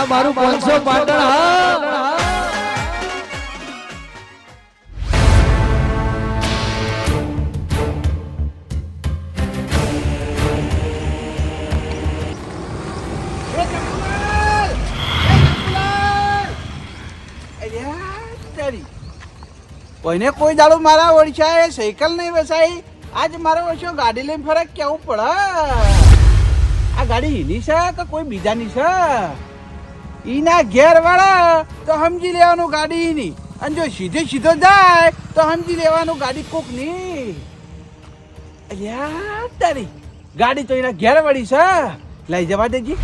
આ મારું પાંચસો પાટણ હા કોઈને કોઈ દાડો મારા ઓળખાય સાયકલ નહીં વસાઈ આજ મારો ઓછો ગાડી લઈને ફરક કેવું પડે? આ ગાડી એની છે કે કોઈ બીજાની છે? ઈના ઘેર વાળા તો સમજી લેવાનું ગાડી ની અને જો સીધે સીધો જાય, તો સમજી લેવાનું ગાડી કોકની તારી. ગાડી તો એના ઘેર વાળી છે. લઈ જવા દેજી.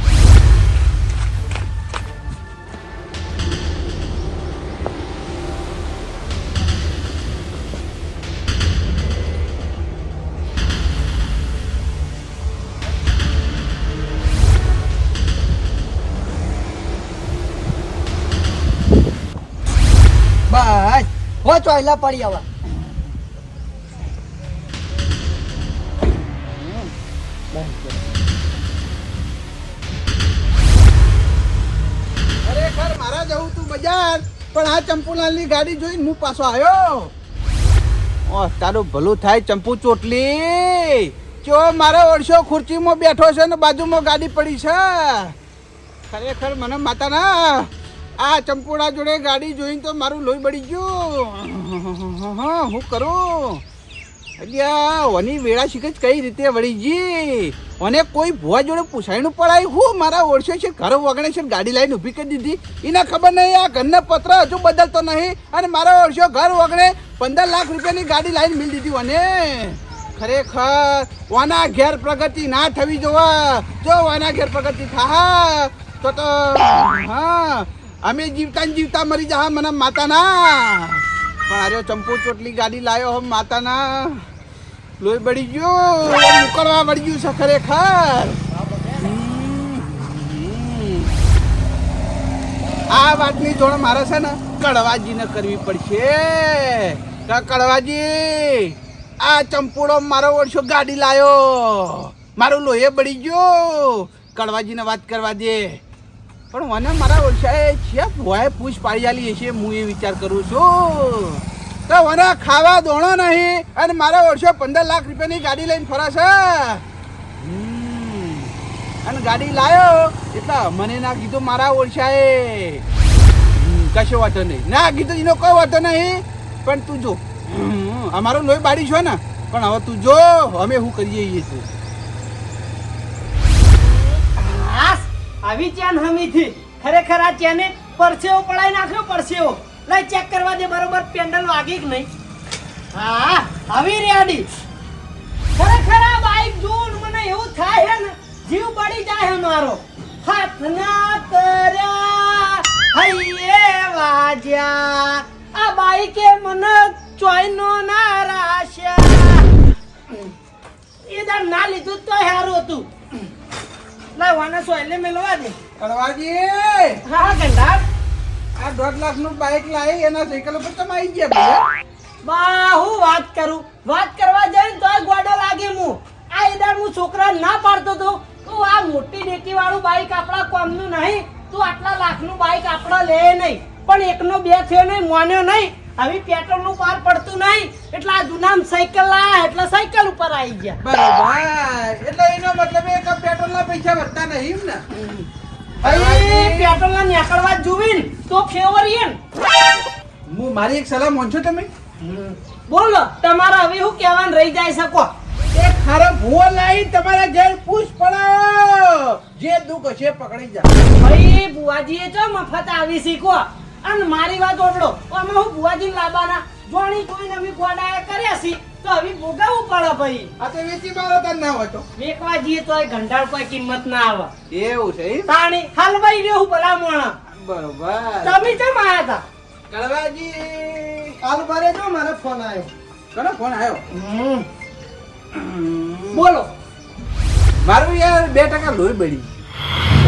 ચોયલા પડી આવા. ખરેખર મારા જવું તું બજાર પણ આ ચંપુલાલની ગાડી જોઈને હું પાછો આવ્યો. ઓ, તારું ભલું થાય ચંપુ ચોટલી. ચો, મારો ઓળશો ખુરચીમાં બેઠો છે ને બાજુમાં ગાડી પડી છે. ખરેખર મને માતાના આ ચંપોડા જોડે ગાડી જોઈને તો મારું લોહી બળી ગયું. હું કરું? અલ્યા ઓની વેળા શીખ જ કઈ રીતે વળી જી અને કોઈ ભુવા જોડે પૂછાયનું પડાય? હું મારા ઓળશે છે, ઘર વગણે છે ગાડી લાઈને ઊભી કરી દીધી. એને ખબર નહીં, આ ઘરના પત્ર હજુ બદલતો નહીં. અને મારા ઓળશો ઘર વગણે પંદર લાખ રૂપિયાની ગાડી લાઈને મિલ દીધી મને ખરેખર વાના ઘેર પ્રગતિ ના થવી જોવા. જો વાના ઘેર પ્રગતિ થા તો તો, હા અમે જીવતા જીવતા મરી જા મને માતાના. પણ આર્યો ચંપુ ચોટલી ગાડી લાયો હમ માતાના. લોહી બળી ગયો. મુકરવા વળી ગયું છે ખરેખર. આ વાતની જોડ મારે છે ને કડવાજીને કરવી પડશે. કડવાજી, આ ચંપુડો મારો વર્ષો ગાડી લાયો. મારું લોહી બળી ગયો. કડવાજીને વાત કરવા દે. પણ મને મારા ઓળખાએ છે ભોય પૂછ પાડી ચાલી હશે, હું એ વિચાર કરું છું. તો મને ખાવા દોણો નહીં અને મારા ઓળશો પંદર લાખ રૂપિયાની ગાડી લઈને ફરાશે. અને ગાડી લાયો એટલે મને ના કીધું મારા ઓળખાએ કશો વાંધો નહીં. ના કીધું એનો કોઈ વાંધો નહીં, પણ તું જો. અમારો લોહી બાળી છો ને, પણ હવે તું જો, અમે શું કરીએ છીએ આવી ચેન હમીથી. ખરેખર આ ચેને પરસેવો પડાઈ નાખ્યો, પરસેવો. લઈ ચેક કરવા દે, બરોબર પેન્ડલ વાગી કે નહીં? હા, આવી રેડી. ખરેખર આ બાઈક જોન મને એવું થાય છે ને, જીવ બળી જાય છે મારો. હાથ ના કર્યા હૈયે વાજ્યા. આ બાઈકે મને ચોઈનો ના રાશ્યા એ ના લીધું તો સારું હતું. ના વાના સો એટલે મેલવા દે. કડવાજી! હા હા ગંડા આ દોઢ લાખનું બાઇક લાવી એના સાયકલ ઉપર તમે આવી ગયા ભાઈ બા હું વાત કરું? વાત કરવા જઈને તો ગોડો લાગે હું આ ઈદાર હું છોકરા ના પાડતો તો. તું આ મોટી ડેકી વાળું બાઈક આપણા કોમનું નહીં. તું આટલા લાખનું બાઈક આપણા લે નહીં. પણ એકનો બે થયો નહીં માન્યો નહીં. હવે પેટ્રોલનું પાર પડતું નહીં. એટલે આ જુનામ સાયકલ લાયા એટલે સાયકલ ઉપર આવી ગયા. બરાબર. એટલે એનો મતલબ એ કે પેટ્રોલ ના પૈસા વધતા નહીં ને? હવે પેટ્રોલ ના નીકળવા જોવીન તો ફેવરિયન હું મારી એક સલાહ માનશો તમે? બોલો તમારા હવે હું કહેવાનું રહી જાય શકો એ ખારો ભૂવો લાવી તમારા ઘેર પૂછ પડાવો જે દુઃખ હશે પકડી જા. ભાઈ એ જો મફત આવી શીખો અને મારી વાત ઓપડો અમે હું બુવાજી લાબાના. જોણી કોઈ નવી ગોડાએ કર્યા છે તો હવે ભોગવવું પડે ભાઈ. આ તો વેચી મારો તન ના હોય તો. જઈએ તો ઘંટાળ કોઈ કિંમત ના આવે. એવું છે પાણી તાણી હલવાઈ રહ્યો ભલા મોણા બરોબર. તમે કેમ આયા હતા કળવાજી. કાલ બારે જો મારો ફોન આવ્યો કનો ફોન આવ્યો બોલો. મારું યાર બે ટકા લોહી બળી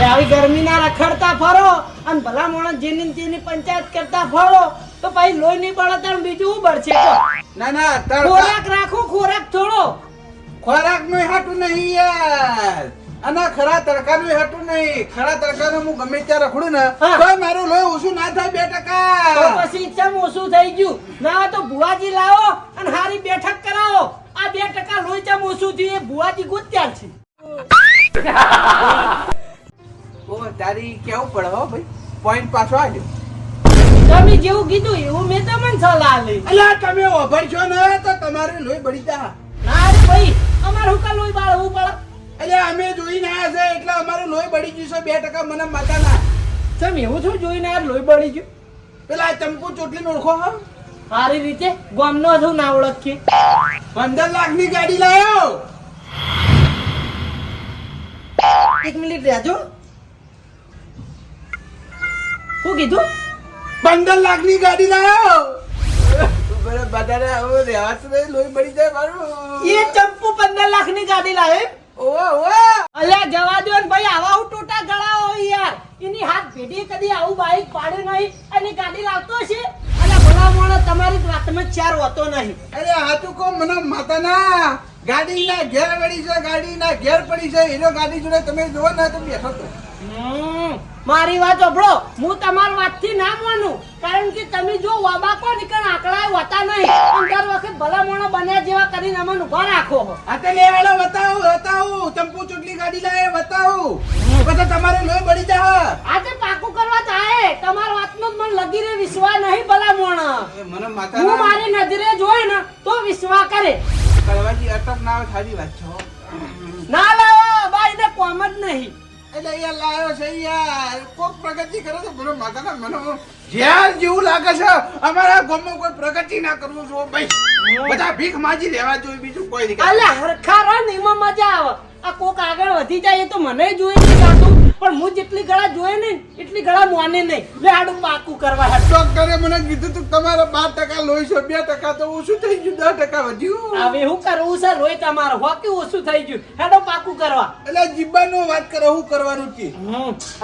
આવી ગરમીના રખડતા ફરો અને ભલા માણસ જેની તેની પંચાયત કરતા ફરો તો પછી લોહી નહીં પડે તો બીજું શું બળશે? ના ના ખોરાક રાખો ખોરાક થોડો. ખોરાકનું હાટું નહીં યાર. અને ખરા તડકાનું હતું નહીં. ખરા તડકાનું હું ગમે ત્યાં રખડું ને તો મારું લોહી ઓછું ના થાય બે ટકા. પછી ચમ ઓછું થઈ ગયું? ના તો ભુવાજી લાવો અને હારી બેઠક કરાવો. આ બે ટકા લોહી ચમ ઓછું થયું? એ ભુવાજી ગુત્યાર છે. તારી કેવું પડે હો ભાઈ? પોઈન્ટ પાછો આવ્યો તમે જેવું કીધું એવું મેં તમને સલાહ આલી અલ્યા તમે ઓભરશો ને તો તમારે લોહી બળી જા. ના રે ભાઈ અમારે હું કા લોહી બાળવું પડે. અલ્યા અમે જોઈને આવ્યા છે એટલે અમારું લોહી બળી ગયું છે બે ટકા મને માતાના તમે એવું શું જોઈને આ લોહી બળી ગયું? પેલા ચંપુ ચોટલી ઓળખો હા? સારી રીતે ગામનો હતું ના ઓળખીએ. પંદર લાખની ગાડી લાયો. એક મિનિટ રહેજો. શું કીધું? પંદર લાખની ગાડી લાયો. બધાને હવે રહેવાતું નહીં લોહી બળી જાય મારું. એ ચંપુ પંદર લાખની ગાડી લાવે. ઓવા ઓવા. અલ્યા જવા દો ને ભાઈ આવા હું ટોટા ગળા હોય યાર. એની હાથ પેઢી કદી આવું બાઈક પાડે નહીં. અને ગાડી લાવતો છે. અને ભલા મોણો તમારી વાતમાં ચાર હોતો નહીં. અરે આ તું કો મને માતાના? ગાડી ના ઘેર પડી છે ગાડી ના ઘેર પડી છે. એનો ગાડી જોડે તમે જોવો ને તો બેઠો તો. મારી વાત સાંભળો. હું તમારી વાતથી ના માનું. કારણ કે તમે જો વાબાકો નીકળ આંકડા હોતા નહીં. પણ દર વખત ભલા મોણો બન્યા જેવા કરીને અમને ઊભા રાખો. આ તે લેવાડો બતાવું બતાવું. ચંપુ ચૂંટણી ગાડી લાવે બતાવું. પછી તમારે લોહી બળી જા આજે પાકું કરવા થાય તમારી વાતનો મને લગી રે વિશ્વાસ નહીં ભલા મોણો મને હું મારી નજરે જોઈ ને તો વિશ્વાસ કરે. કરવાજી અટક ના આવે સારી વાત છો ના લાવો બાઈ ને કોમ જ નહીં. એટલે અહીંયા લાયો છે યાર કોક પ્રગતિ કરો તો મને માતાના મને જ્યાં જેવું લાગે છે અમારા ગામમાં કોઈ પ્રગતિ ના કરવું જો ભાઈ. બધા ભીખ માજી લેવા જોઈએ બીજું કોઈ નહીં. અલ્યા હરખા રહો ને એમાં મજા આવે. આ કોક આગળ વધી જાય એ તો મને જોઈ નહીં પણ હું જેટલી ગળા જોઈએ ને એટલી ગળા મોને નહીં. લે આડું પાકું કરવા. ડોક્ટરે મને કીધું તું તમારે બાર ટકા લોહી છે બે ટકા તો ઓછું થઈ ગયું દસ ટકા વધ્યું. હવે હું કરવું છે રોય તમારો. હોકી ઓછું થઈ ગયું? હેડો પાકું કરવા. એટલે જીબાનો વાત કરો હું કરવાનું છે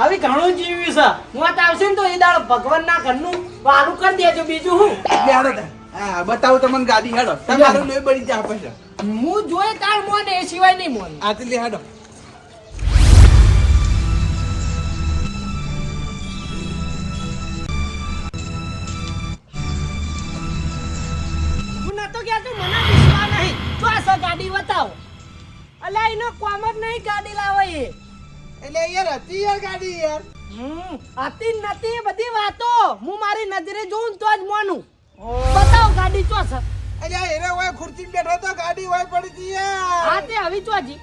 હવે ઘણું જીવ્યું છે. વાત આવશે ને તો એ દાડો ભગવાન ના ઘરનું વારું કરી દેજો બીજું હું. હા બતાવો તમને ગાડી હેડો. તમારું લોહી બળી જાય પછી. હું જોઈ તાર મોને એ સિવાય નહીં મોને. આટલી હેડો. હું મને વિશ્વાસ નહીં. તો આ ગાડી બતાવો અલે એનો કોમ જ નહીં ગાડી લાવે એ. એટલે યાર હતી યાર ગાડી યાર. હમ હતી નથી બધી વાતો. હું મારી નજરે જોઉં તો જ માનું. બતાવો ગાડી ચો છે એટલે એને હોય ખુરશી બેઠો તો ગાડી હોય પડી ગઈ હા તે હવે ચોજી.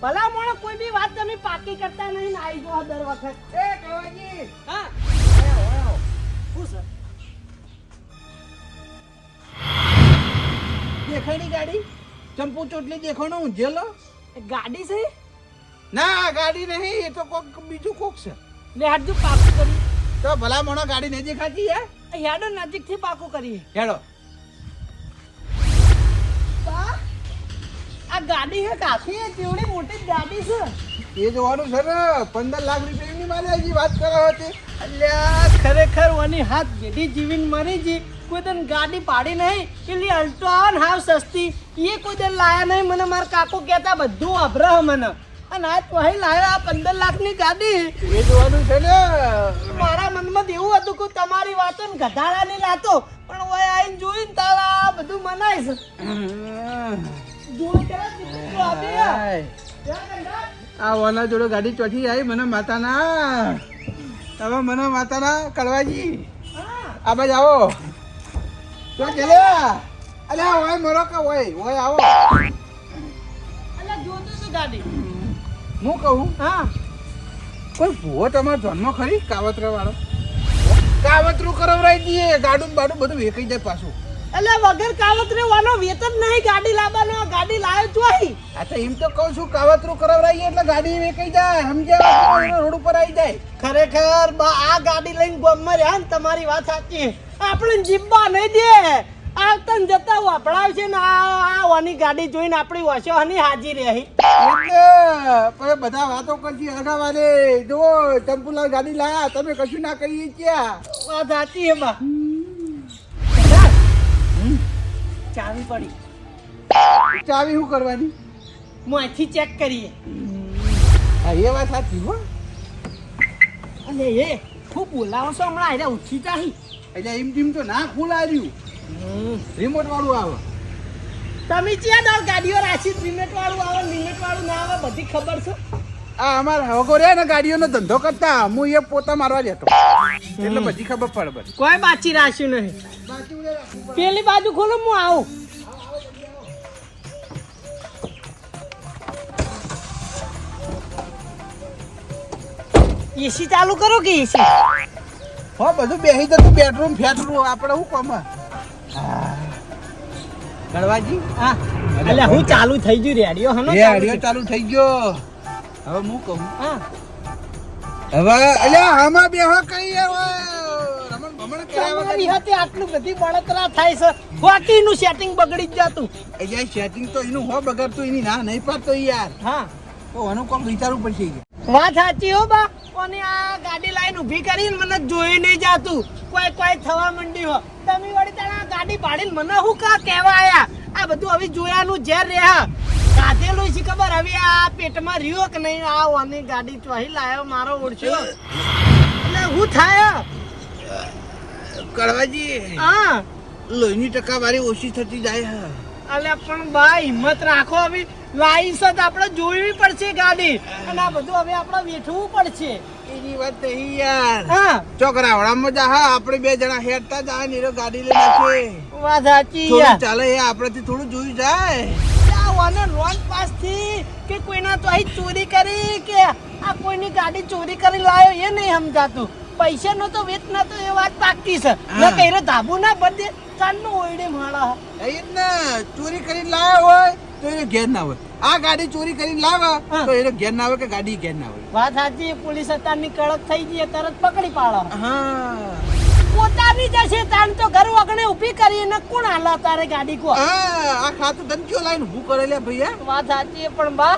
ભલા મોણો કોઈ બી વાત તમે પાકી કરતા નહીં આવી જો દર વખત. એ કવાજી હા. શું છે દેખાણી ગાડી? ચંપુ ચોટલી દેખાણો ઊંઝેલો એ ગાડી છે? ના ગાડી નહીં એ તો કોક બીજું કોક છે. લે હાડજો પાકું કરી. તો ભલા મોણો ગાડી નહીં દેખાતી યાર? હેડો નજીકથી પાકું કરીએ. હેડો. આ ગાડી હે કાફી હે કેવડી મોટી ગાડી છે. એ જોવાનું છે ને પંદર લાખ રૂપિયાની મારે હજી વાત કરો હતી અલ્યા ખરેખર ઓની હાથ ગેડી જીવીન મરી જી કોઈ તને ગાડી પાડી નહીં એટલે અલ્ટો આવે ને હાવ સસ્તી એ કોઈ તને લાયા નહીં. મને મારા કાકો કહેતા બધું અભરહ મને. અને આ તો અહીં લાયો આ પંદર લાખની ગાડી. એ જોવાનું છે ને. મારા મનમાં એવું હતું કે તમારી વાતો ને ગધાડાની લાતો પણ ઓય આઈને જોઈને તારા બધું મનાય છે. આ ઓના જોડે ગાડી ચોથી આવી મને માતાના. તમે મને માતાના કળવાજી હા. આ બાજુ આવો. તો ચલે. અલ્યા ઓય મરો કે ઓય ઓય આવો. અલ્યા જોતો તો ગાડી. હું કહું? હા. કોઈ ભૂવો તમારા ધનમાં ખરી? કાવતરા વાળો કાવતરું કરાવરાઈ દઈએ. ગાડું બાડું બધું વેકાઈ જાય પાછું. એટલે વગર કાવતરે વાનો વેતન નહીં ગાડી લાવવાનો ગાડી લાવ્યો ચોહી આ અચ્છા એમ તો કહું છું કાવતરું કરાવરાઈએ એટલે ગાડી વેકાઈ જાય સમજ્યા રોડ ઉપર આવી જાય. ખરેખર બા આ ગાડી લઈને ગોમમાં રહ્યા ને તમારી વાત સાચી આપણે જીબ્બા નહીં દે. આવતા ને જતા વાપડાવ છે ને આ આ વાની ગાડી જોઈને આપણી વસો હની હાજી રહી એટલે પછી બધા વાતો કરતી વારે. જો ચંપુલાલ ગાડી લાયા તમે કશું ના કરીએ ક્યાં? વાત સાચી હે ચાવી પડી. ચાવી શું કરવાની? હું અહીંથી ચેક કરીએ. હા એ વાત સાચી હો. અને એ ખૂબ બોલાવો છો હમણાં એટલે ઉઠી જાહી એટલે એમ ટીમ તો ના ખુલાર્યું. રિમોટ વાળું આવે. તમે દાવ ગાડીઓ રાખી રિમોટ વાળું આવે રિમોટ વાળું ના આવે બધી ખબર છે? આ અમારા હગો રે ને ગાડીઓનો ધંધો કરતા હું એ પોતા મારવા જતો. એટલે પછી ખબર પડે બધી. કોઈ બાચી રાખ્યું નહીં. પેલી બાજુ ખોલો હું આવું. એસી ચાલુ કરો કે એસી હો બધું બેસી જતું બેડરૂમ ફેટરૂમ આપણે શું કામ ગણવાજી? હા. એટલે હું ચાલુ થઈ ગયું રેડિયો હનો છે. ચાલુ થઈ ગયો. હવે હું કહું? હા. હવે અલ્યા આમાં બેહો કઈ રમણ ભમણ કર્યા વગર આટલું બધી બળતરા થાય છે. હોટીનું સેટિંગ બગડી જ જાતું. એટલે સેટિંગ તો એનું હો બગડતું એની ના નહીં પાડતો યાર. હા. તો આનું કોક વિચારવું પડશે વાત સાચી હો બા. અને આ ગાડી લાઈન ઊભી કરીને મને જોઈ નહીં જાતું. કોઈ કોઈ થવા માંડી હો. તમે વળી તારા ગાડી પાડીને મને હું કા કહેવા આયા? આ બધું હવે જોયાનું ઝેર રહ્યા કાધેલું છે ખબર? હવે આ પેટમાં રહ્યો કે નહીં? આ ઓની ગાડી ચોહી લાયો મારો ઓળખ્યો એટલે હું થાય? કડવાજી હા. લોહીની ટકાવારી ઓછી થતી જાય હા. અલ્યા પણ બા હિંમત રાખો હવે. લાઈસન્સ આપણે જોવી પડશે ગાડી. અને આ બધું હવે આપણે વેઠવું પડશે. એની વાત નહીં યાર. હા. ચોકરાવડામાં જા હા. આપણે બે જણા હેડતા જા નીરો ગાડી લઈ નાખે વાત સાચી ચાલે એ આપણેથી થોડું જોયું જાય. લોન પાસથી કે કોઈના તો અહીં ચોરી કરી કે આ કોઈની ગાડી ચોરી કરી લાયો એ નહીં સમજાતું. પૈસા નો તો વેચ ના તો એ વાત પાકી છે. ધાબુ ના બધે ચાંદનું ઓયડે માળા. એ ને ચોરી કરી લાવ્યો હોય તો એને ઘેર ના હોય. આ ગાડી ચોરી કરીને લાવે. તો એને ઘેર ના હોય કે ગાડી ઘેર ના હોય? વાત સાચી પોલીસ અત્યારની કડક થઈ ગઈ તરત પકડી પાડો. હા. પોતાની જશે તાન તો ઘર વગણે ઊભી કરી ને કોણ હાલા તારે ગાડી કો? હા આ તન ધમકીઓ લાઈન ઊભું કરેલે ભૈયા. વાત સાચી પણ બા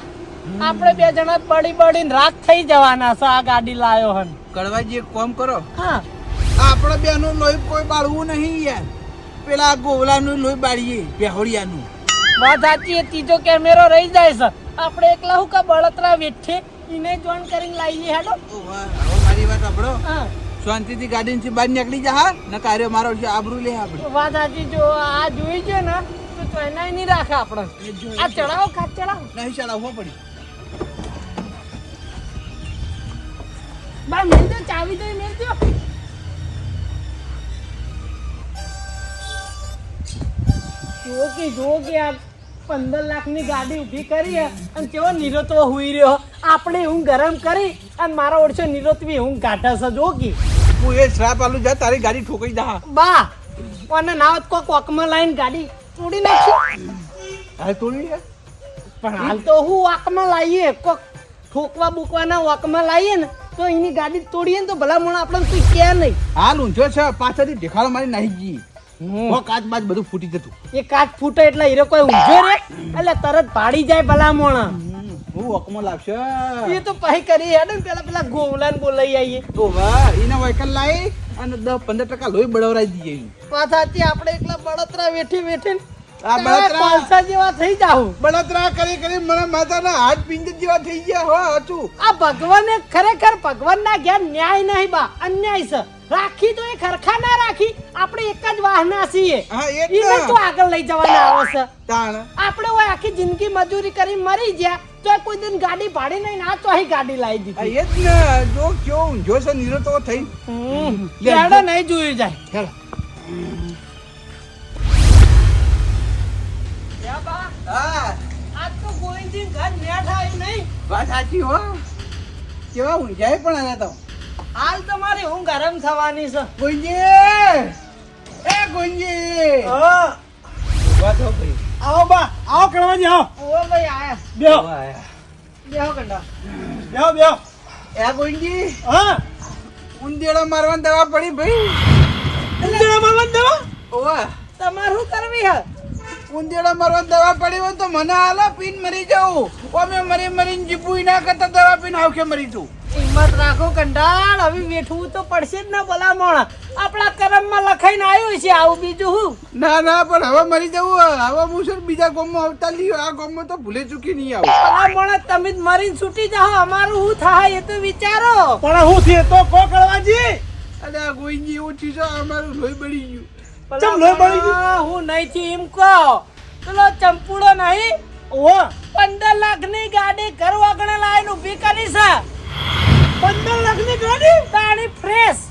આપણે બે જણા પડી પડીને રાત થઈ જવાના છે આ ગાડી લાયો હન. કડવાજી એક કામ કરો. હા. આપણે બેનું લોહી કોઈ બાળવું નહીં યાર. પેલા ગોવલાનું લોહી બાળીએ બેહોડિયાનું વાત સાચી ત્રીજો કેમેરો રહી જાય છે. આપણે એકલા હું કા બળતરા વેઠે એને જોઈન કરીને લાવીએ હેડો. મારી વાત સાંભળો. હા. શાંતિથી ગાડીથી બહાર નીકળી જા હા? ન કાર્ય મારો છે આબરૂ લે આપણે. વાત સાચી જો આ જોઈ છે ને તો એનાય નહીં રાખે આપણે. આ ચડાવો ખાત ચડાવો. નહીં ચડાવવો પડી. બા મેલ દો ચાવી દો મેલ દો જુઓ કે જુઓ કે આ પંદર લાખની ગાડી ઊભી કરી અને કેવો નિરોતવો હુઈ રહ્યો. આપણે હું ગરમ કરી અને મારો ઓળશો નિરોતવી હું ગાઢા છે જો કે. હું એ શ્રાપ આલું જા તારી ગાડી ઠોકાઈ જા. બા અને ના કો કોકમાં વકમાં લાઈન ગાડી તોડી નાખી. હા તોડી લે. પણ હાલ તો હું વાકમાં લાવીએ કોક ઠોકવા બુકવાના વાકમાં લાવીએ ને તો એની ગાડી તોડીએ ને તો ભલા મોણા આપણને કોઈ કે નહીં. હાલ ઊંચો છે પાછળથી દેખાડો મારી નાહી ગઈ. હો. કાચ બાચ બધું ફૂટી જતું. એ કાચ ફૂટે એટલે હીરો કોઈ ઊંઝો રે? એટલે તરત ભાડી જાય ભલા મોણ હું વકમાં લાવશે? એ તો પછી કરી હેડે ને પેલા પેલા ગોવલાને બોલાઈ આવીએ તો વાહ એના વાયકલ લાવી અને દસ પંદર ટકા લોહી બળવરાઈ દઈએ વાત આપણે એકલા બળતરા વેઠી વેઠી આ બળતરા- પાલસા જેવા થઈ જાવ બળતરા કરી કરી મને માતાના હાથ પિંજર જેવા થઈ ગયા હો હતું આ ભગવાને ખરેખર ભગવાનના ઘેર ન્યાય નહીં બા અન્યાય છે. રાખી તો એ ખરખા ના રાખી આપણે એક જ વાહના છીએ. એને તો. આગળ લઈ જવાના આવે છે. આપણે આખી જિંદગી મજૂરી કરી મરી ગયા તો કોઈ દિન ગાડી ભાડી નહીં ના તો અહીં ગાડી લાવી દીધી. એ જ ને જો કયો ઊંઝો છે નીરો તો થઈ. લેડો નહીં જોઈ જાય. હેલો યા બા, હા. આજ તો ગોવિંદજી ઘર નેઠ આવ્યું નહીં. વાત સાચી હો. કેવા ઊંઝાય પણ આના તો. હાલ તમારી હું ગરમ થવાની છે. ગુંજી એ ગુંજી ભાઈ. આવો બા આવો કણવાજી આવો. ઓ ભાઈ આયા. બેહો. બેહો કંડા. બેહો બેહો. એ ગુંજી હા? ઉંદેડા મારવાની દવા પડી ભાઈ. ઉંદરા મારવાની દવા? ઓવા તમારે શું કરવી હે ઉંદેડા મારવાની દવા પડી હોય તો મને હાલો પીન મરી જાઉં. અમે મરી મરીને જીભું ના કરતા દવા પીને આવખે મરી જવું હિંમત રાખો કંડાળ હવે વેઠવું તો પડશે જ ને ભલામણ. આપણા કરમમાં લખાઈને આવ્યું છે આવું બીજું હું? ના ના પણ હવે મરી જવું હવે હું સર બીજા ગામમાં આવતા લીધો આ ગામમાં તો ભૂલે ચૂકી નહીં આવું. ભલામણ તમે જ મરીને છૂટી જાઓ. અમારું શું થાય એ તો વિચારો. પણ હું થયે તો કો કરવાજી? અરે આ ગોઈજી એવું છે અમારું લોહી બળી ગયું. ચમ લોહી બળી ગયું? હું નહીં થી એમ કહો. પેલો ચંપુડો નહીં ઓ પંદર લાખની ગાડી ઘર વગણે લાવીને ઊભી કરી છે. પંદર લાખની ગાડી? તાણી ફ્રેશ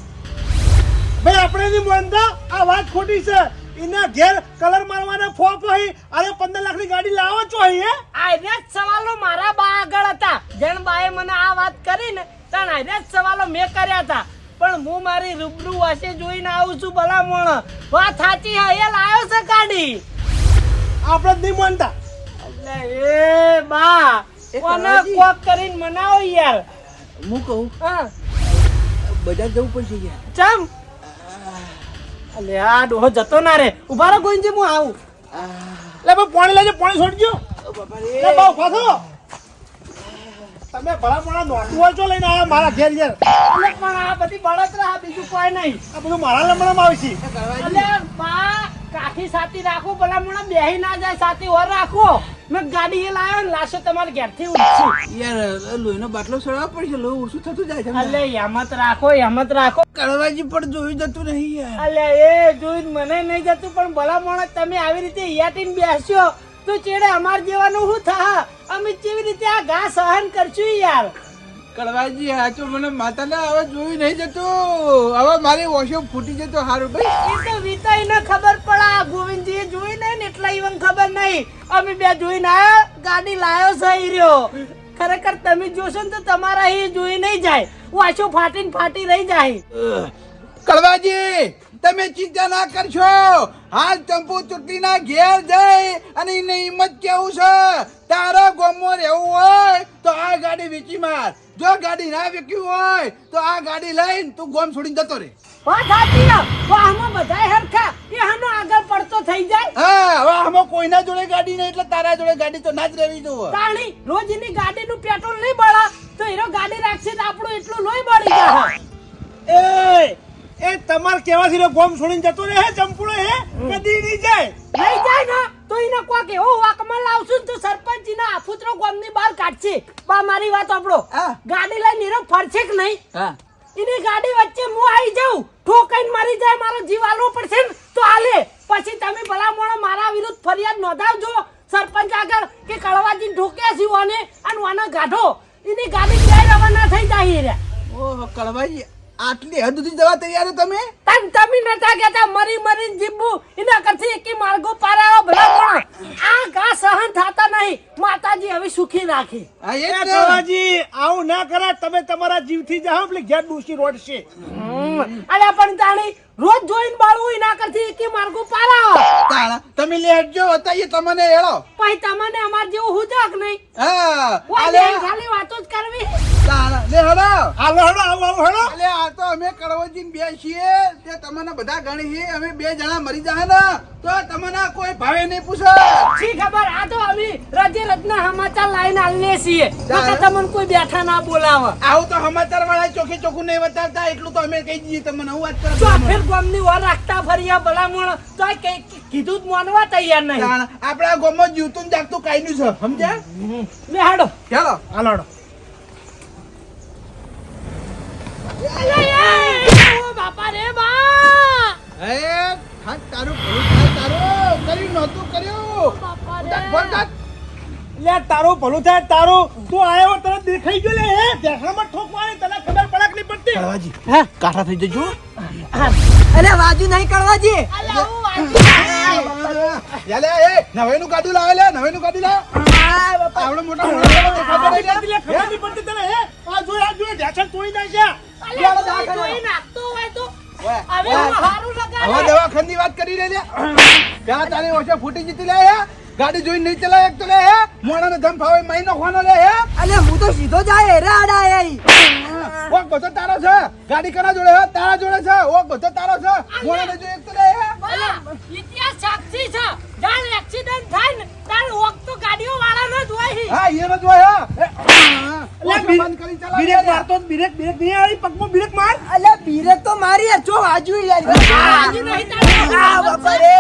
ભાઈ આપણે ની માનતા આ વાત ખોટી છે. એના ઘેર કલર મારવાના ફોપ હોય અરે પંદર લાખની ગાડી લાવો છો હે? જ સવાલો મારા બા આગળ હતા. જેણ બાએ મને આ વાત કરી ને તાણ આર્યા જ સવાલો મેં કર્યા હતા. પણ હું મારી રૂબરૂ વાસે જોઈને આવું છું ભલામણ. વાત સાચી હા એ લાયો છે ગાડી આપણે જ નહીં માનતા. એ બા કોને કોક કરીને મનાવો યાર. હું કહું? હા. બજાર જવું પડશે યાર. ચમ. અલે આ ડોહો જતો ના રે ઊભા રહો ગોવિંદજી હું આવું. લે ભાઈ પાણી લેજો પાણી છોડજો લે બાઉ પાછો તમે ભલા ભલા નોંધવા છો લઈને આવ્યા મારા ઘેર ઘેર. અલે પણ આ બધી બળતરા આ બીજું કોઈ નહીં. આ બધું મારા લમણામાં આવી છે. અલે બા કાઠી સાથી રાખો ભલા મને બેહી ના જાય સાથી ઓર રાખો. મેં ગાડી એ લાવ્યો ને લાશો તમારે ઘેરથી ઉઠશું યાર લોહીનો બાટલો સળવા પડશે લોહી ઉડશું થતું જાય છે અલે હેમત રાખો હેમત રાખો. કળવાજી પણ જોયું જતું નહીં યાર. અલે એ જોઈ મને નહીં જતું પણ ભલા માણસ તમે આવી રીતે હિયાટીને બેસ્યો તો ચેડે અમાર જેવાનું શું થા અમે કેવી રીતે આ ઘા સહન કરશું યાર? કડવાજી હા તો મને માતાને હવે જોયું નહીં જતું. હવે મારી ઓશો ફૂટી જતો હારું ભાઈ. એ તો વિતાઈ ને ખબર પડા. ગોવિંદજી જોઈ નહીં ને એટલા ઈવન ખબર નહીં. અમે બે જોઈને આયા ગાડી લાયો છે રહ્યો. ખરેખર તમે જોશો ને તો તમારા એ જોઈ નહીં જાય. વાંચો ફાટીને ફાટી રહી જાય. કળવાજી તમે ચિંતા ના કરશો. હાલ ચંપુ ચૂંટણીના ઘેર જઈ અને એને હિંમત કેવું છે તારો ગોમમાં રહેવું હોય તો આ ગાડી વેચી માર. જો ગાડી ના વેચી હોય તો આ ગાડી લઈને તું ગોમ છોડીને જતો રે વાત સાચી છે. બધાય હરખા. એ હાનો આગળ પડતો થઈ જાય. હા હવે કોઈના જોડે ગાડી નહીં એટલે તારા જોડે ગાડી તો ના જ રહેવી તાણી રોજ એની ગાડીનું પેટ્રોલ નહીં બળા તો એનો ગાડી રાખશે તો આપણું એટલું લોહી એ તમાર કેવાથી રે ગોમ છોડીને જતો રહે હે ચંપુડો હે? કદી નહીં જાય? નહીં જાય ના તો એને કોક એવો વાકમાં લાવશું તો સરપંચ ના આફુતરો ગામની બહાર કાઢશે. બા મારી વાત આપણો ગાડી લઈને નીરવ ફરશે કે નહીં? એની ગાડી વચ્ચે હું આવી જાઉં. ઠોકાઈને મારી જાય મારો જીવ આલવો પડશે ને તો આલે. પછી તમે ભલા મોણો મારા વિરુદ્ધ ફરિયાદ નોંધાવજો. સરપંચ આગળ કે કળવાજી ઠોક્યા છે વાને અને વાના ગાઢો. એની ગાડી ક્યાંય રવાના થઈ જાય રે. ઓહો કળવાજી. આટલી હદ સુધી જવા તૈયાર તમે? તન તમે નતા કહેતા મરી મરીને જીબુ એના કરતી એકી માર્ગો પારાયો ભલા કોણ? આ ઘા સહન થાતા નહીં. માતાજી હવે સુખી રાખી. હા એ એ જ ને. કવાજી આવું ના કરા તમે તમારા જીવથી જાઓ એટલે ઘેર ડૂસી રોડ છે અરે પણ તાણી રોજ જોઈન બાળવું એના કરતી એકી માર્ગો પારાવો તાણા તમે લેટજો બતાઈએ તમને હેળો. પછી તમને અમાર જેવું હુજક નહીં. હા આલે ખાલી વાતો જ કરવી. તાણા લે હેળો હાલો હેડો આવો આવો હેડો અલે આ તો અમે કડવજીને બે છીએ. તે તમને બધા ગણી છે અમે બે જણા મરી જાહે ને તો તમને કોઈ ભાવે નહીં પૂછે. છી ખબર આ તો અમે રાજ્ય રત્ન સમાચાર લાઈને આલીએ છીએ. તો તમને કોઈ બેઠા ના બોલાવે. આવું તો સમાચાર વાળા ચોખ્ખે ચોખ્ખું નહીં બતાવતા એટલું તો અમે કહી દઈએ તમને. હું વાત તો ફેર ગામની વાર રાખતા ફર્યા ભલામણ તો કઈ- કીધું જ માનવા તૈયાર નહીં. આપણા ગામમાં જીવતું જાગતું કઈ નું છે સમજ્યા? લે હાડો ચાલો. હાલો હેડો બાપા રે બા! હે ખાટ તારું ભલું થાય તારું. કર્યું નહોતું કર્યું. બાપા રે. લે તારું ભલું થાય તારું. તું આયો તરત દેખાઈ ગયો લે હે? દેખાડમાં ઠોક મારી તને ખબર પડક નહીં પડતી. કડવાજી હા? કાઠા થઈ જજો. અરે વાજુ નહીં કરવાજી. અલે હું વાજુ યાલે એ નવેનું કાઢું લાવે લે નવેનું કાઢી લાવ આવડો મોટા મોટા લે. લે પડતી તને હે? આ જો આ જો ઢેસણ તોડી નાખ્યા નાખતો હોય તો હવે ઓય. હું હવે દવાખાની વાત કરી રે લે. ત્યાં તારી ઓછે ફૂટી જીતી લે ગાડી જોઈ નહીં ચલાય એક તો લે હે. મોણાને ધમ ફાવે મહિનો ખોનો લે હે. અલે હું તો સીધો જાય રે આડા ઓક બધો તારો છે. ગાડી કના જોડે હે તારા જોડે છે. ઓક બધો તારો છે. મોણાને જોઈ એક તો લે હે. ઇતિહાસ સાક્ષી છે. જાણ એક્સિડન્ટ થાય ને તાર વખત તો ગાડીઓ વાળાનો જ જોઈ હા. હા. એ, હા, બંધ કરી ચલાવ બ્રેક. મારતો બ્રેક બ્રેક નહીં આવી પગમાં બ્રેક માર. અલ્યા બીરે તો મારી જો આજુ યાર. આજુ નહીં તારે. આ બાપા રે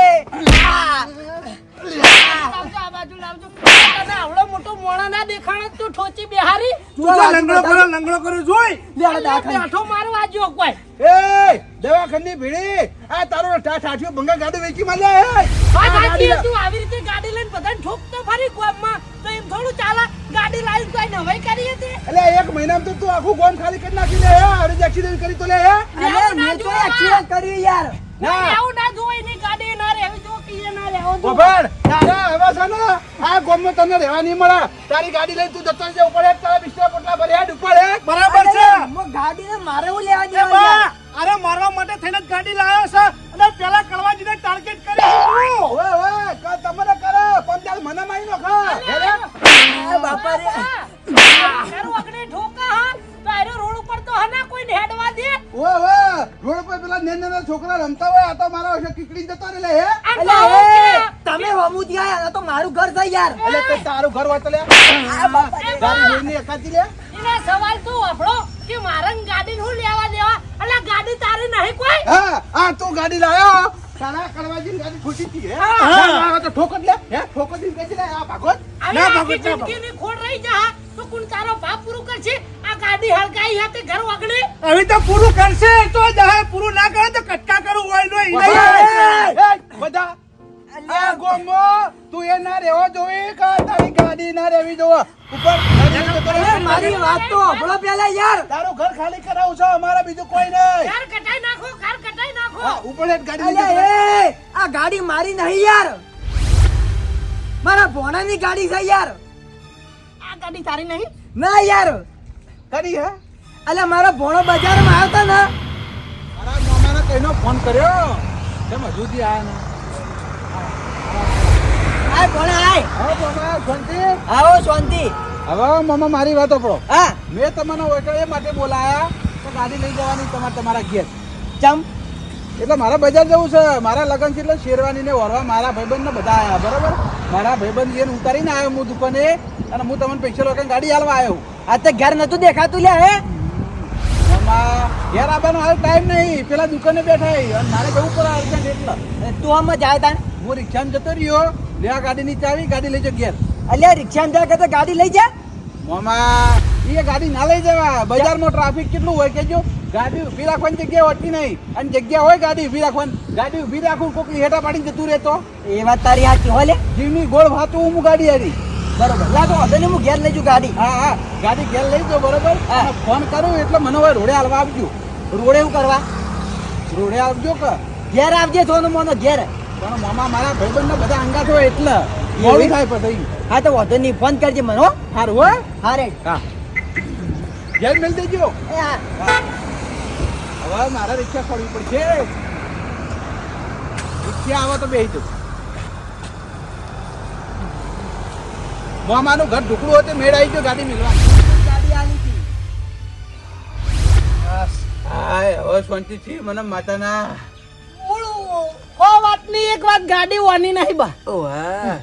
આ. લાવજો, આ બાજુ લાવજો. તને આવડો મોટો મોણા ના દેખાણે તું ઠોચી બેહારી તું તો લંગડો કરો કર્યો જોઈ? બેઠો મારવા જો કોઈ. એ દવાખાની ભીડી. આ તારો ઠા- આઠ્યો ભંગા ગાડી વેચી માલે આ. તું આવી રીતે ગાડી લઈને બધાને ઠોકતો ફરી કોમમાં. તો એમ થોડું ચાલે ગાડી લાવીને કોઈ નવાઈ કરી હતી? એટલે એક મહિનામાં તો તું આખું ગોમ ખાલી કરી નાખી લે અરે એક્સિડન્ટ કરી તો લે અલ્યા મેં તો એક્સિડન્ટ કર્યું યાર. ના, આવું ના જોઈ નહીં ગાડી ના તારા હવે છે ને આ ગોમમાં તને રહેવા નહીં મળે. તારી ગાડી લઈને તું જતો ઉપર એક તારા બિસ્તરા પોટલા ભરી હેડ ઉપર હેડ બરાબર છે. ગાડી મારે હું લેવા એ દેવા બા, યાર? અરે મારવા માટે થઈને ગાડી લાવ્યો છે. અને પેલા કળવાજીને ટાર્ગેટ કરી દીધું. ઓય ઓય કા તમને કરે. પંચાલ મને મારી નો ખા બાપા. રે ઠોકા હા. તો રોડ ઉપર તો હના કોઈ હેડવા દે. ઓય ઓય રોડ પર પેલા નેન છોકરા રમતા હોય આ તો મારા હશે કીકડી જતો રે લે હે. આ અલ્યા ગાવું એ કે? તમે હમું થયા આ તો મારું ઘર છે યાર. એટલે તે તારું ઘર વાતો લે. આ ગાડી જોઈને એકાતી લે. એના સવાલ તો વાપરો કે મારા ગાડી હું લેવા દેવા? અલ્યા ગાડી તારી નહીં કોઈ? હા આ તું ગાડી લાયો. સારા કડવાજી ગાડી ખુશી થી હે? હા. ના, ના, આવે તો ઠોકર લે હે? ઠોકર દી બેસી લે આ ભાગોત. ના, ના, ખોટ રહી જા. તો કુણ તારો બાપ પૂરું કરશે? ગાડી હળગાઈ હતી ઘર વગડી હવે તો પૂરું કરશે તો જ હવે પૂરું ના કરે તો કટકા કરવું હોય નો બધા આ ગોમો તું એ ના રહેવો જોઈ કે તારી ગાડી ના રહેવી જોવે. ઉપર મારી વાત તો હમણાં પેલા યાર. તારું ઘર ખાલી કરાવું છો અમારા બીજું કોઈ નહીં. ઘર કટાઈ નાખો ઘર કટાઈ નાખો. હા ઉપર ગાડી આ ગાડી મારી નહીં યાર. મારા ભોણાની ગાડી છે યાર. આ ગાડી તારી નહીં? ના યાર. કરી હે? અલ્યા મારો ભોણો બજારમાં આવ્યો તો ને. મારા મામાને કઈનો ફોન કર્યો. કેમ હજુ સુધી આયા આય ભોણા આય. ના હા મામા શાંતિ? આવો શાંતિ. હવે મામા મારી વાત સાંભળો. હા. મેં તમને ઓળખો એ માટે બોલાયા કે ગાડી લઈ જવાની તમારે તમારા ઘેર. ચમ. એટલે મારા બજાર જવું છે. મારા લગ્ન છે એટલે શેરવાની ને ઓરવા મારા ભાઈબંધ ને બધા આયા બરાબર? મારા ભાઈબંધ એને ઉતારીને આવ્યો હું દુકાને અને હું તમને પૈસા લોકો ગાડી હાલવા આવ્યો આ તો ઘર નતું દેખાતું લે હે? ઘેર આવવાનો હાલ ટાઈમ નહીં. પેલા દુકાને બેઠા અને મારે જવું પડે અર્જન્ટ એટલે. તું આમ જાય તાન હું રિક્ષામાં જતો રહ્યો. લે આ ગાડીની ચાવી ગાડી લઈ જાવ ઘેર. અલ્યા રિક્ષામાં જાય કે તો ગાડી લઈ જા. મામા એ ગાડી ના લઈ જવા. બજારમાં ટ્રાફિક કેટલું હોય કેજો ગાડી ઊભી રાખવાની જગ્યા હોતી નહીં. અને જગ્યા હોય ગાડી ઊભી રાખવાની. ગાડી ઊભી રાખું કોકની હેઠા પાડીને જતું રહેતો. એ વાત તારી હાચી હો લે. જીવની ગોળ વાતું હું ગાડી હારી બરોબર. લાગો હું ઘેર લઈ જઉં ગાડી. હા હા. ગાડી ઘેર લઈ બરોબર. ફોન કરું એટલે મને હવે રોડે હાલવા આવજો રોડે હું કરવા? રોડે આવજો કે? ઘેર આવજે થોનો મોનો ઘેર. પણ મામા મારા ભાઈબંધ બધા અંગાત હોય એટલે. મોડું થાય પછી હા તો વાંધો નહીં ફોન કરજે મને હો. સારું હો. હારે. હા. ઘેર મેળ દેજો. હા. હવે મારે રિક્ષા ખોલવી પડશે. રિક્ષા આવે તો બેસી જવું મામાનું ઘર ઢુકડું હોય તો મેળ આવી ગયો ગાડી મિલવા. ગાડી આલી હતી. હાય હવે શાંતિથી મને માતાના. મૂળું વાતની એક વાત ગાડી વાની નહીં બા. ઓ હા.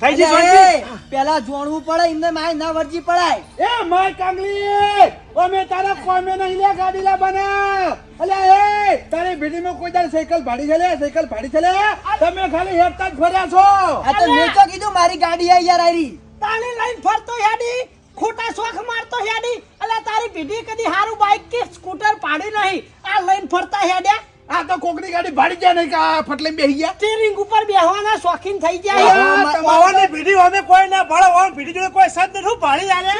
થઈ ગઈ શાંતિ? પેલા જોણવું પડે એમને માય ના વર્જી પડાય. એ માય કાંગલી! અમે તારા કોમે નહીં લે ગાડી લા બના. અલ્યા એ તારી ભીડીમાં કોઈ દાડ સાયકલ ભાડી છે લે સાયકલ ભાડી છે લે. તમે ખાલી હેરતા જ ફર્યા છો. આ તો મેં તો કીધું મારી ગાડી આ યાર આરી તાણી લઈને ફરતો હેડી ખોટા શોખ મારતો હેડી. અલા તારી પીઢી કદી હારું બાઈક કે સ્કૂટર પાડી નહીં. આ લઈને ફરતા હેડ્યા આ તો કોકની ગાડી ભાડી જાય નહીં કે ફટલે બેહી ગયા? સ્ટીરિંગ ઉપર બેહવાના શોખીન થઈ ગયા જાય ભીડી અમે કોઈ ના ભાડો વાળો ભીડી જોડે કોઈ સાથ નથી ભાડી આલે?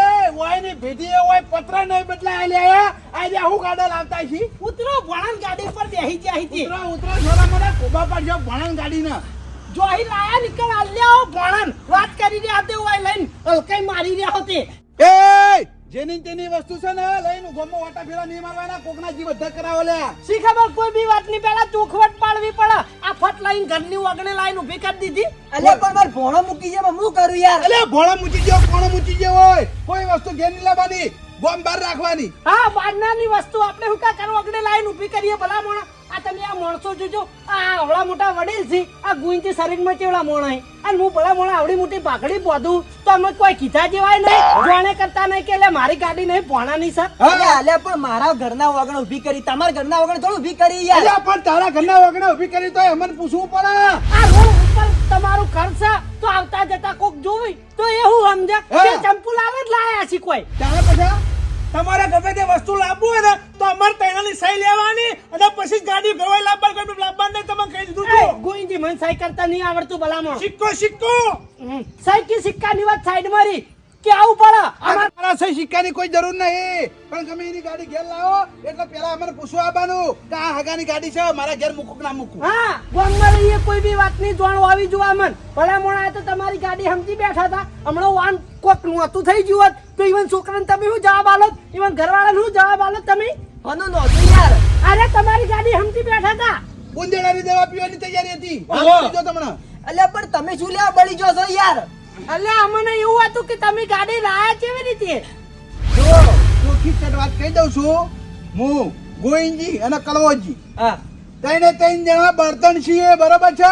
એ વાયની ભીડી એ હોય પત્ર નહીં બદલા આલ્યા આજે હું ગાડા લાવતા છી ઉતરો ભણન ગાડી પર બેહી ગયા હતી ઉતરો ઉતરો છોરા મને કોબા પાડજો ભણન ગાડીના. જો અહીં લાયા નીકળ આલ્યા ભણન. વાત કરી રહ્યા તે ઓય લઈને હલકાઈ મારી રહ્યા હોતે. એ જેની તેની વસ્તુ છે ને લઈને ગમો વાટા ફેરા નહીં મારવાના કોકના જીવ અધ્ધર કરાવો લ્યા શી ખબર કોઈ બી વાતની પહેલા ચોખવટ પાડવી પડે? આ ફટ લાઈન ઘરની વગણે લાઈન ઊભી કરી દીધી. અલે પણ માર ભોણો મૂકી છે હું કરું યાર? અલે ભોણો મૂકી ગયો ભોણો મૂકી ગયો હોય. કોઈ વસ્તુ ઘેર નહીં લાવવાની. ગોમ બહાર રાખવાની. હા બારનાની વસ્તુ આપણે હુકા કરવા? વગણે લાઈન ઊભી કરીએ ભલા મોણા. આ તમે આ માણસો જોજો આ આવડા મોટા વડીલ છે આ ગુઈનથી શરીરમાં ચેવડા મોણા અને હું ભલા મોણા આવડી મોટી પાઘડી બોધું તો અમે કોઈ કીધા જેવાય નહીં જોણે કરતા નહીં કે લે મારી ગાડી નહીં ભોણાની સર અરે આલ્યા પણ મારા ઘરના વગણ ઊભી કરી તમારા ઘરના વગણ થોડું ઊભી કરી યાર. અલ્યા પણ તારા ઘરના વગણ ઊભી કરી તો અમને પૂછવું પડે. આ રોડ ઉપર તમારું ઘર છે તો આવતા જતા કોક જોવી તો એ હું સમજે કે ચંપુ લાવે જ લાયા છે કોઈ. તારે પછી તમારે ગમે તે વસ્તુ લાવવું હોય ને તો અમારે તૈયારી સહી લેવાની. પછી જ ગાડી ઘરવાય લાવવા કોઈ લાવવા ને તમે કહી દીધું તું. મને સાઈ કરતા નહીં આવડતું ભલામણ. સિક્કો સિક્કો હમ. સહી કે સિક્કાની વાત સાઈડ મારી. કે આવું પડે? અમાર મારા સહી સિક્કાની કોઈ જરૂર નહીં. પણ તમે એની ગાડી ઘેર લાવો એટલે પેલા અમને પૂછવા આવવાનું કે આ હગાની ગાડી છે મારા ઘેર મૂકું ના મૂકું? હા ગામમાં રહીએ કોઈ બી વાતની જાણ આવી જોવા મન ભલામણ આ તો તમારી ગાડી સમજી બેઠા હતા. હમણાં વાન કોક નહોતું થઈ ગયું હોત. તો ઈવન છોકરાને તમે શું જવાબ આલો ઈવન ઘરવાળાને શું જવાબ આલો તમે? આનું નહોતું યાર. અરે તમારી ગાડી હમતી બેઠા હતા. બુંદેડાની દવા પીવાની તૈયારી હતી. જો તમને. અલ્યા પણ તમે શું લેવા બળી જો છો યાર? એટલે અમને એવું હતું કે તમે ગાડી લાયા કેવી રીતે? જો તો ખીચડ વાત કહી દઉં છું. હું ગોવિંદજી અને કલવોજી હા. ત્રણે ત્રણ જણા બળતણ છીએ બરોબર છે?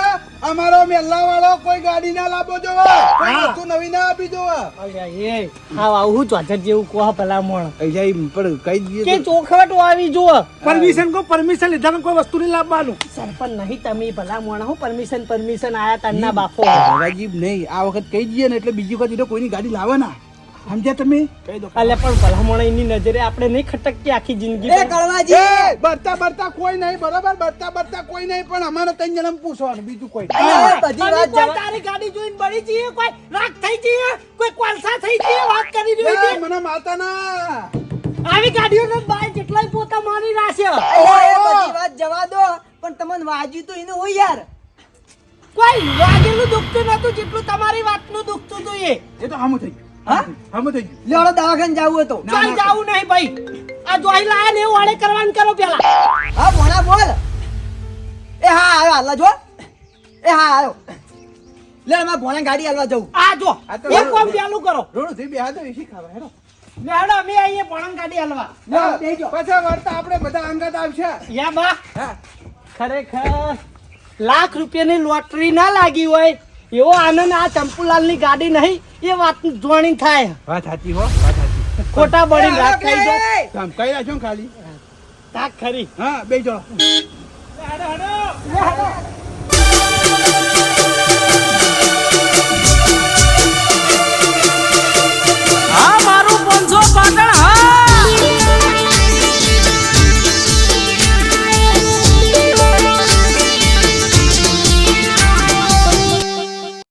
અમારો મેલ્લા વાળો કોઈ ગાડી ના લાવવો જોવા કોઈ વસ્તુ નવી ના આપી જોવા. એ હા આવું ચોચર જેવું કહો ભલામણ અહીંયા પણ કહી દઈએ કે ચોખવટ આવી જુઓ. પરમિશન કો પરમિશન લીધા કોઈ વસ્તુ નહીં લાવવાનું. સરપંચ નહીં તમે ભલામણ હું પરમિશન પરમિશન આયા તન્ના બાપો. રાજીબ નહીં આ વખત કહી દઈએ ને એટલે બીજી વખત કોઈની ગાડી લાવે ના સમજ્યા તમે? કહી દો અલ્યા પણ ભલામણ એની નજરે આપણે નહીં ખટકતી આખી જિંદગી એ. કળવાજી! બરતા બરતા કોઈ નહીં બરોબર? બરતા બરતા કોઈ નહીં પણ અમારે ત્રણ જણમ પૂછવાનું બીજું કોઈ બધી વાત જવા તારી ગાડી જોઈને બળી જઈએ કોઈ રાખ થઈ જઈએ કોઈ કોલસા થઈ જઈએ વાત કરી રહી છે. મને માતા ના આવી ગાડીઓનો બાય જેટલાય પોતા મારી નાખશે અલ્યા, એ બધી વાત જવા દો પણ તમને વાજ્યું તો એનું હોય યાર. કોઈ વાગેલું દુખતું નતું જેટલું તમારી વાતનું દુખતું હતું એ. એ તો આમ થઈ હા? હામું થઈ ગયું. દવાખાને જવું હતો ના, ચાલ. જાવું નહીં ભાઈ. આ જોઈ લાયા ને એવું વાળે કરવાનું કરો પેલા. હા ભણા બોલ. એ હા આવ્યો હાલ જો. એ હા આવ્યો લે મારા ભોણા ગાડી હાલવા જવું. આ જો આ તો ચાલુ કરો. રોડથી બેહા દો એસી ખાવા હેડો. મેડમ અમે આવીએ પણ ગાડી હાલવા. પછી વળતા આપણે બધા અંગત આવશે. યા બા. હા. ખરેખર લાખ રૂપિયાની લોટરી ના લાગી હોય. એવો આનંદ આ ચંપુલાલની ગાડી નહીં એ વાત જોણી થાય. વાત સાચી હો વાત સાચી. ખોટા બળી રાત હાલો જાય. કે? કઈ રાખજો ખાલી? તાક ખરી. હા બેજો હાડો હેડો.